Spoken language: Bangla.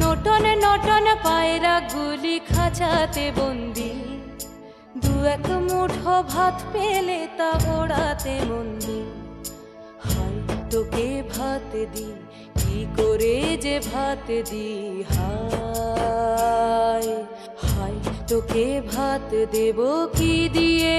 নটন নটন পায়রা গুলি খাঁচাতে বন্দি। দু এক মুঠো ভাত পেলে তা ওড়াতে মন্দি। হাই তোকে ভাত দি কি করে যে ভাত দি হায়। হায় তোকে ভাত দেব কি দিয়ে?